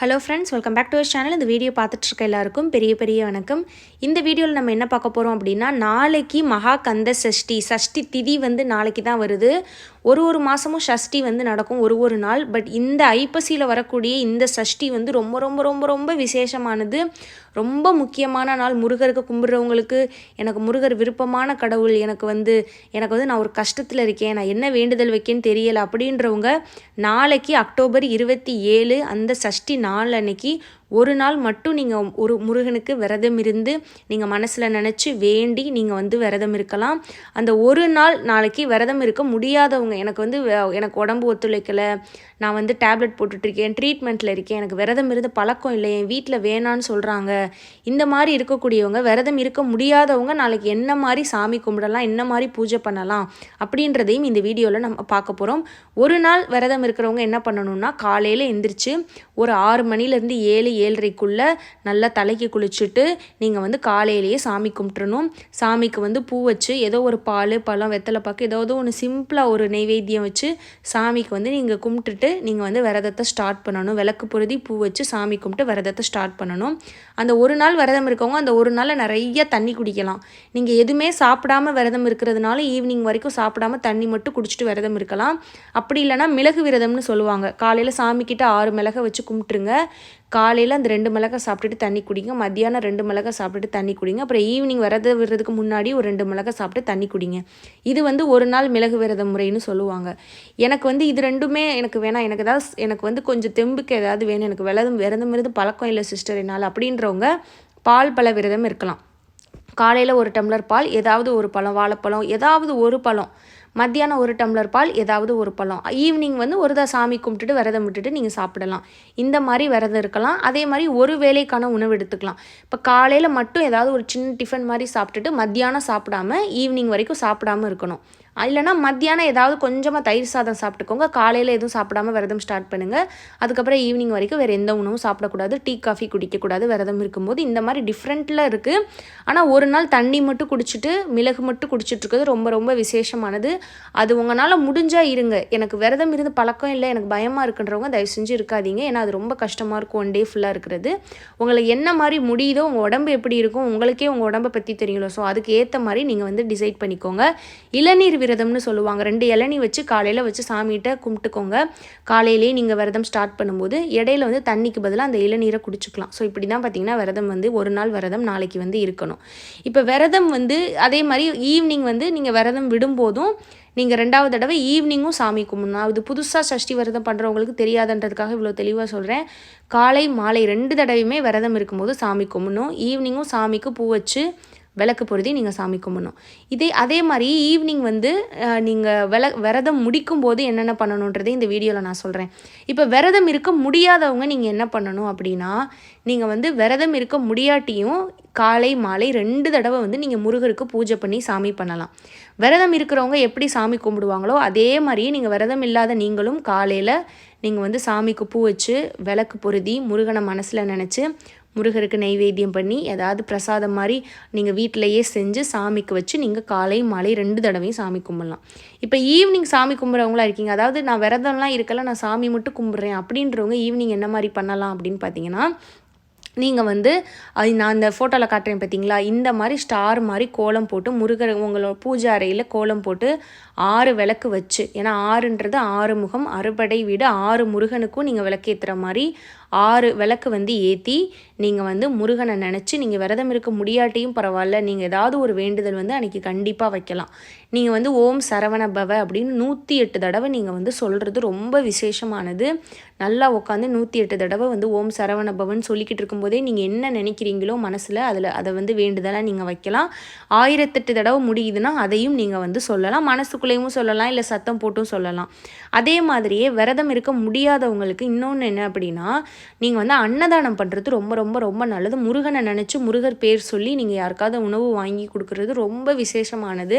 Hello friends welcome back to our channel இந்த video பார்த்துட்ருக்க எல்லாருக்கும் பெரிய பெரிய வணக்கம். இந்த வீடியோவில் நம்ம என்ன பார்க்க போகிறோம் அப்படின்னா நாளைக்கு மகா கந்த சஷ்டி சஷ்டி திதி வந்து நாளைக்கு தான் வருது. ஒரு ஒரு மாதமும் சஷ்டி வந்து நடக்கும் ஒரு ஒரு நாள். பட் இந்த ஐப்பசியில் வரக்கூடிய இந்த சஷ்டி வந்து ரொம்ப ரொம்ப ரொம்ப ரொம்ப விசேஷமானது. ரொம்ப முக்கியமான நாள். முருகருக்கு கும்பிட்றவங்களுக்கு எனக்கு முருகர் விருப்பமான கடவுள். எனக்கு வந்து எனக்கு வந்து நான் ஒரு கஷ்டத்தில் இருக்கேன். நான் என்ன வேண்டுதல் வைக்கேன்னு தெரியலை அப்படின்றவங்க நாளைக்கு அக்டோபர் இருபத்தி ஏழு அந்த சஷ்டி நாள் அன்னைக்கு ஒரு நாள் மட்டும் நீங்கள் ஒரு முருகனுக்கு விரதம் இருந்து நீங்கள் மனசில் நினச்சி வேண்டி நீங்கள் வந்து விரதம் இருக்கலாம். அந்த ஒரு நாள் நாளைக்கு விரதம் இருக்க முடியாதவங்க எனக்கு வந்து வ- எனக்கு உடம்பு ஒத்துழைக்கலை நான் வந்து டேப்லெட் போட்டுட்ருக்கேன் ட்ரீட்மெண்ட்டில் இருக்கேன் எனக்கு விரதம் இருந்து பழக்கம் இல்லை என் வீட்டில் வேணான்னு சொல்கிறாங்க இந்த மாதிரி இருக்கக்கூடியவங்க விரதம் இருக்க முடியாதவங்க நாளைக்கு என்ன மாதிரி சாமி கும்பிடலாம் என்ன மாதிரி பூஜை பண்ணலாம் அப்படின்றதையும் இந்த வீடியோவில் நம்ம பார்க்க போகிறோம் ஒரு நாள் விரதம் இருக்கிறவங்க என்ன பண்ணணும்னா காலையில் எந்திரிச்சு ஒரு ஆறு மணிலேருந்து ஏழு ஏழரைக்குள்ளே நல்லா தலைக்கு குளிச்சுட்டு நீங்கள் வந்து காலையிலேயே சாமி கும்பிட்றணும் சாமிக்கு வந்து பூ வச்சு ஏதோ ஒரு பால் பழம் வெத்தலை பாக்கு ஏதாவது ஒன்று சிம்பிளாக ஒரு நெய்வேத்தியம் வச்சு சாமிக்கு வந்து நீங்கள் கும்பிட்டுட்டு நீங்கள் வந்து விரதத்தை ஸ்டார்ட் பண்ணணும். விளக்கு பொருதி பூ வச்சு சாமி கும்பிட்டு விரதத்தை ஸ்டார்ட் பண்ணணும். அந்த ஒரு நாள் விரதம் இருக்கவங்க அந்த ஒரு நாளில் நிறைய தண்ணி குடிக்கலாம். நீங்கள் எதுவுமே சாப்பிடாம விரதம் இருக்கிறதுனால ஈவினிங் வரைக்கும் சாப்பிடாம தண்ணி மட்டும் குடிச்சிட்டு விரதம் இருக்கலாம். அப்படி இல்லைன்னா மிளகு விரதம்னு சொல்லுவாங்க. காலையில் சாமிக்கிட்ட ஆறு மிளகை வச்சு கும்பிட்டுருங்க. காலையில் அந்த ரெண்டு மிளகாய் சாப்பிட்டுட்டு தண்ணி குடிங்க மத்தியானம் ரெண்டு மிளகாய் சாப்பிட்டுட்டு தண்ணி குடிங்க அப்புறம் ஈவினிங் விரத விடுறதுக்கு முன்னாடி ஒரு ரெண்டு மிளகாய் சாப்பிட்டு தண்ணி குடிங்க. இது வந்து ஒரு நாள் மிளகு விரத முறைன்னு சொல்லுவாங்க. எனக்கு வந்து இது ரெண்டுமே எனக்கு வேணாம். எனக்கு ஏதாவது எனக்கு வந்து கொஞ்சம் தெம்புக்கு ஏதாவது வேணும். எனக்கு விரதம் விரதம் இருந்து பழக்கம் இல்லை சிஸ்டர் என்னால். அப்படின்றவங்க பால் பழ விரதம் இருக்கலாம். காலையில் ஒரு டம்ளர் பால் ஏதாவது ஒரு பழம் வாழைப்பழம் ஏதாவது ஒரு பழம். மத்தியானம் ஒரு டம்ளர் பால் ஏதாவது ஒரு பழம். ஈவினிங் வந்து ஒரு தான் சாமி கும்பிட்டுட்டு விரதம் விட்டுட்டு நீங்கள் சாப்பிடலாம். இந்த மாதிரி விரதம் இருக்கலாம். அதே மாதிரி ஒரு வேளைக்கான உணவு எடுத்துக்கலாம். இப்போ காலையில் மட்டும் ஏதாவது ஒரு சின்ன டிஃபன் மாதிரி சாப்பிட்டுட்டு மத்தியானம் சாப்பிடாம ஈவினிங் வரைக்கும் சாப்பிடாம இருக்கணும். இல்லைன்னா மத்தியானம் ஏதாவது கொஞ்சமாக தயிர் சாதம் சாப்பிட்டுக்கோங்க. காலையில் எதுவும் சாப்பிடாம விரதம் ஸ்டார்ட் பண்ணுங்கள் அதுக்கப்புறம் ஈவினிங் வரைக்கும் வேறு எந்த உணவும் சாப்பிடக்கூடாது. டீ காஃபி குடிக்கக்கூடாது. விரதம் இருக்கும்போது இந்த மாதிரி டிஃப்ரெண்ட்டில் இருக்குது ஆனால் ஒரு நாள் தண்ணி மட்டும் குடிச்சிட்டு மிளகு மட்டும் குடிச்சிட்ருக்கிறது ரொம்ப ரொம்ப விசேஷமானது. அது உங்களால் முடிஞ்சால் இருங்க. எனக்கு விரதம் இருந்து பழக்கம் இல்லை எனக்கு பயமாக இருக்குன்றவங்க தயவு செஞ்சு இருக்காதீங்க. ஏன்னா அது ரொம்ப கஷ்டமாக இருக்கும். ஒன் டே ஃபுல்லாக இருக்கிறது. உங்களை என்ன மாதிரி முடியுதோ உங்கள் உடம்பு எப்படி இருக்கும் உங்களுக்கே உங்கள் உடம்பை பற்றி தெரியுங்களோ ஸோ அதுக்கு ஏற்ற மாதிரி நீங்கள் வந்து டிசைட் பண்ணிக்கோங்க. இளநீர் விரதம்னு சொல்லுவாங்க. ரெண்டு இளநீ வச்சு காலையில் வச்சு சாமிகிட்ட கும்பிட்டுக்கோங்க. காலையிலேயே நீங்கள் விரதம் ஸ்டார்ட் பண்ணும்போது இடையில வந்து தண்ணிக்கு பதிலாக அந்த இளநீரை குடிச்சுக்கலாம். ஸோ இப்படி தான் பார்த்தீங்கன்னா விரதம் வந்து ஒரு நாள் விரதம் நாளைக்கு வந்து இருக்கணும். இப்போ விரதம் வந்து அதே மாதிரி ஈவினிங் வந்து நீங்கள் விரதம் விடும்போதும் நீங்கள் ரெண்டாவது தடவை ஈவினிங்கும் சாமி கும்பிடணும். அது புதுசாக சஷ்டி விரதம் பண்ணுறவங்களுக்கு தெரியாதுன்றதுக்காக இவ்வளோ தெளிவாக சொல்கிறேன் காலை மாலை ரெண்டு தடவையுமே விரதம் இருக்கும்போது சாமி கும்பிடணும். ஈவினிங்கும் சாமிக்கு பூ வச்சு விளக்கு பொருதி நீங்கள் சாமி கும்பிடணும். இதே அதே மாதிரி ஈவினிங் வந்து நீங்கள் வில விரதம் முடிக்கும் போது என்னென்ன பண்ணணுன்றதை இந்த வீடியோவில் நான் சொல்கிறேன் இப்போ விரதம் இருக்க முடியாதவங்க நீங்கள் என்ன பண்ணணும் அப்படின்னா நீங்கள் வந்து விரதம் இருக்க முடியாட்டியும் காலை மாலை ரெண்டு தடவை வந்து நீங்கள் முருகருக்கு பூஜை பண்ணி சாமி பண்ணலாம். விரதம் இருக்கிறவங்க எப்படி சாமி கும்பிடுவாங்களோ அதே மாதிரியே நீங்கள் விரதம் இல்லாத நீங்களும் காலையில் நீங்கள் வந்து சாமிக்கு பூ வச்சு விளக்கு பொருதி முருகனை மனசில் நினச்சி முருகருக்கு நைவேத்தியம் பண்ணி ஏதாவது பிரசாதம் மாதிரி நீங்கள் வீட்டிலையே செஞ்சு சாமிக்கு வச்சு நீங்கள் காலை மாலை ரெண்டு தடவையும் சாமி கும்பிடலாம். இப்போ ஈவினிங் சாமி கும்பிட்றவங்களா இருக்கீங்க. அதாவது நான் விரதம்லாம் இருக்கல நான் சாமி மட்டும் கும்பிட்றேன். அப்படின்றவங்க ஈவினிங் என்ன மாதிரி பண்ணலாம் அப்படின்னு பார்த்தீங்கன்னா நீங்கள் வந்து அது நான் அந்த ஃபோட்டோவில் காட்டுறேன் பார்த்தீங்களா இந்த மாதிரி ஸ்டார் மாதிரி கோலம் போட்டு முருகர் உங்களோட பூஜை அறையில் கோலம் போட்டு ஆறு விளக்கு வச்சு ஏன்னா ஆறுன்றது ஆறு முகம் அறுபடை வீடு ஆறு முருகனுக்கும் நீங்கள் விளக்கேற்றுற மாதிரி ஆறு விளக்கு வந்து ஏற்றி நீங்கள் வந்து முருகனை நினச்சி நீங்கள் விரதம் இருக்க முடியாட்டியும் பரவாயில்ல நீங்கள் ஏதாவது ஒரு வேண்டுதல் வந்து அன்றைக்கி கண்டிப்பாக வைக்கலாம். நீங்கள் வந்து ஓம் சரவண பவ அப்படின்னு நூற்றி எட்டு தடவை நீங்கள் வந்து சொல்கிறது ரொம்ப விசேஷமானது. நல்லா உட்காந்து நூற்றி எட்டு தடவை வந்து ஓம் சரவண பவன் சொல்லிக்கிட்டு இருக்கும்போதே நீங்கள் என்ன நினைக்கிறீங்களோ மனசில் அதில் அதை வந்து வேண்டுதலாக நீங்கள் வைக்கலாம். ஆயிரத்தெட்டு தடவை முடியுதுன்னா அதையும் நீங்கள் வந்து சொல்லலாம். மனசுக்குள்ளே மனசுக்குள்ளேயும் சொல்லலாம் இல்லை சத்தம் போட்டும் சொல்லலாம். அதே மாதிரியே விரதம் இருக்க முடியாதவங்களுக்கு இன்னொன்று என்ன அப்படின்னா நீங்கள் வந்து அன்னதானம் பண்ணுறது ரொம்ப ரொம்ப ரொம்ப நல்லது. முருகனை நினச்சி முருகர் பேர் சொல்லி நீங்கள் யாருக்காவது உணவு வாங்கி கொடுக்குறது ரொம்ப விசேஷமானது.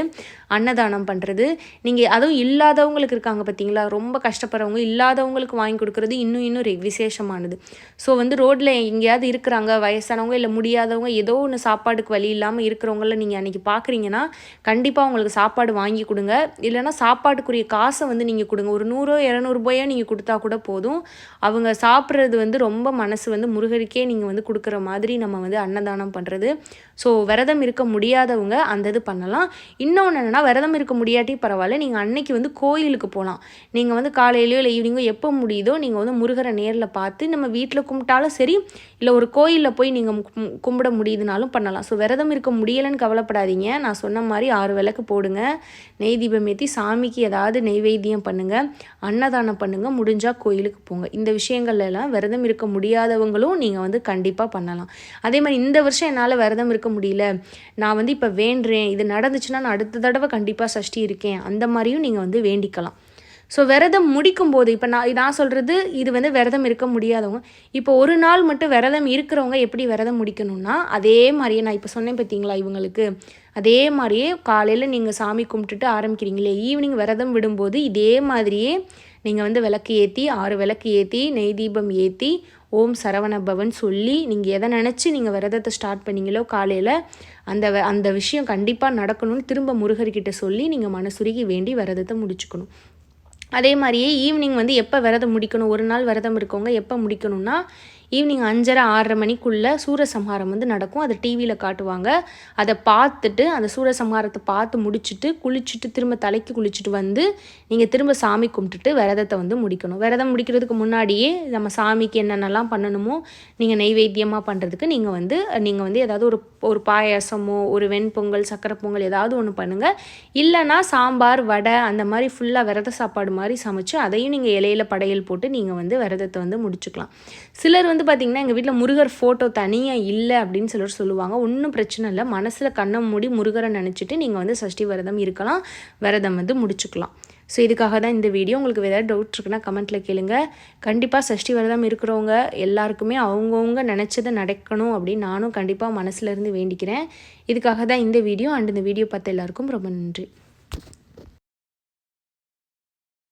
அன்னதானம் பண்ணுறது நீங்கள் அதுவும் இல்லாதவங்களுக்கு இருக்காங்க பார்த்தீங்களா ரொம்ப கஷ்டப்படுறவங்க இல்லாதவங்களுக்கு வாங்கி கொடுக்குறது இன்னும் இன்னும் விசேஷமானது. ஸோ வந்து ரோட்டில் எங்கேயாவது இருக்கிறாங்க வயசானவங்க இல்லை முடியாதவங்க ஏதோ ஒன்று சாப்பாடுக்கு வழி இல்லாமல் இருக்கிறவங்கள நீங்கள் அன்றைக்கி பார்க்குறீங்கன்னா கண்டிப்பாக அவங்களுக்கு சாப்பாடு வாங்கி கொடுங்க. இல்லைன்னா சாப்பாட்டுக்குரிய காசை வந்து நீங்கள் கொடுங்க. ஒரு நூறோ இரநூறுபாயோ நீங்கள் கொடுத்தா கூட போதும். அவங்க சாப்பிட்றது வந்து ரொம்ப மனசு வந்து முருகருக்கே நீங்கள் வந்து கொடுக்குற மாதிரி நம்ம வந்து அன்னதானம் பண்ணுறது ஸோ விரதம் இருக்க முடியாதவங்க அந்த இது பண்ணலாம். இன்னொன்று என்னென்னா விரதம் இருக்க முடியாட்டி பரவாயில்ல நீங்கள் அன்னைக்கு வந்து கோயிலுக்கு போகலாம் நீங்கள் வந்து காலையிலையோ இல்லை ஈவினிங்கோ எப்போ முடியுதோ நீங்கள் வந்து முருகரை நேரில் பார்த்து நம்ம வீட்டில் கும்பிட்டாலும் சரி இல்லை ஒரு கோயிலில் போய் நீங்கள் கும்பிட முடியுதுனாலும் பண்ணலாம். ஸோ விரதம் இருக்க முடியலைன்னு கவலைப்படாதீங்க. நான் சொன்ன மாதிரி ஆறு விளக்கு போடுங்க. நெய் தீபம் ஏற்றி சாமிக்கு ஏதாவது நெய்வேத்தியம் பண்ணுங்கள் அன்னதானம் பண்ணுங்கள் முடிஞ்சால் கோயிலுக்கு போங்க. இந்த விஷயங்கள்லாம் விரதம் இருக்க முடியாதவங்களும் நீங்கள் வந்து கண்டிப்பாக பண்ணலாம். அதே மாதிரி இந்த வருஷம் என்னால் விரதம் இருக்க முடியல. நான் வந்து இப்போ வேண்டுறேன். இது நடந்துச்சுன்னா நான் அடுத்த தடவை கண்டிப்பாக சஷ்டி இருக்கேன். அந்த மாதிரியும் நீங்கள் வந்து வேண்டிக்கலாம். ஸோ விரதம் முடிக்கும் போது இப்போ நான் நான் சொல்கிறது இது வந்து விரதம் இருக்க முடியாதவங்க. இப்போ ஒரு நாள் மட்டும் விரதம் இருக்கிறவங்க எப்படி விரதம் முடிக்கணும்னா அதே மாதிரியே நான் இப்போ சொன்னேன் பார்த்தீங்களா இவங்களுக்கு. அதே மாதிரியே காலையில் நீங்கள் சாமி கும்பிட்டுட்டு ஆரம்பிக்கிறீங்களே ஈவினிங் விரதம் விடும்போது இதே மாதிரியே நீங்கள் வந்து விளக்கு ஏற்றி ஆறு விளக்கு ஏற்றி நெய் தீபம் ஏற்றி ஓம் சரவண பவன் சொல்லி நீங்கள் எதை நினச்சி நீங்கள் விரதத்தை ஸ்டார்ட் பண்ணீங்களோ காலையில் அந்த அந்த விஷயம் கண்டிப்பாக நடக்கணும்னு திரும்ப முருகர்கிட்ட சொல்லி நீங்கள் மனசுருகி வேண்டி விரதத்தை முடிச்சுக்கணும். அதே மாதிரியே ஈவினிங் வந்து எப்போ விரதம் முடிக்கணும்? ஒரு நாள் விரதம் இருக்கவங்க எப்போ முடிக்கணும்னா ஈவினிங் அஞ்சரை ஆறரை மணிக்குள்ளே சூரசம்ஹாரம் வந்து நடக்கும். அதை டிவியில் காட்டுவாங்க. அதை பார்த்துட்டு அந்த சூரசம்ஹாரத்தை பார்த்து முடிச்சுட்டு குளிச்சுட்டு திரும்ப தலைக்கு குளிச்சுட்டு வந்து நீங்கள் திரும்ப சாமி கும்பிட்டுட்டு விரதத்தை வந்து முடிக்கணும். விரதம் முடிக்கிறதுக்கு முன்னாடியே நம்ம சாமிக்கு என்னென்னலாம் பண்ணணுமோ நீங்கள் நெய்வேத்தியமாக பண்ணுறதுக்கு நீங்கள் வந்து நீங்கள் வந்து ஏதாவது ஒரு ஒரு பாயாசமோ ஒரு வெண்பொங்கல் சக்கரை பொங்கல் ஏதாவது ஒன்று பண்ணுங்கள் இல்லைனா சாம்பார் வடை அந்த மாதிரி ஃபுல்லாக விரத சாப்பாடு மாதிரி சமைச்சு அதையும் நீங்கள் இலையில படையல் போட்டு நீங்கள் வந்து விரதத்தை வந்து முடிச்சுக்கலாம். சிலர் வந்து வந்து பார்த்திங்கன்னா எங்கள் வீட்டில் முருகர் ஃபோட்டோ தனியாக இல்லை அப்படின்னு சிலர் சொல்லுவாங்க. ஒன்றும் பிரச்சனை இல்லை. மனசில் கண்ணை மூடி முருகரை நினச்சிட்டு நீங்கள் வந்து சஷ்டி விரதம் இருக்கலாம். விரதம் வந்து முடிச்சுக்கலாம். ஸோ இதுக்காக தான் இந்த வீடியோ உங்களுக்கு ஏதாவது டவுட் இருக்குன்னா கமெண்ட்டில் கேளுங்க. கண்டிப்பாக சஷ்டி விரதம் இருக்கிறவங்க எல்லாருக்குமே அவங்கவுங்க நினச்சதை நடக்கணும் அப்படின்னு நானும் கண்டிப்பாக மனசுலேருந்து வேண்டிக்கிறேன். இதுக்காக தான் இந்த வீடியோ அண்ட் இந்த வீடியோ பார்த்த எல்லாருக்கும் ரொம்ப நன்றி.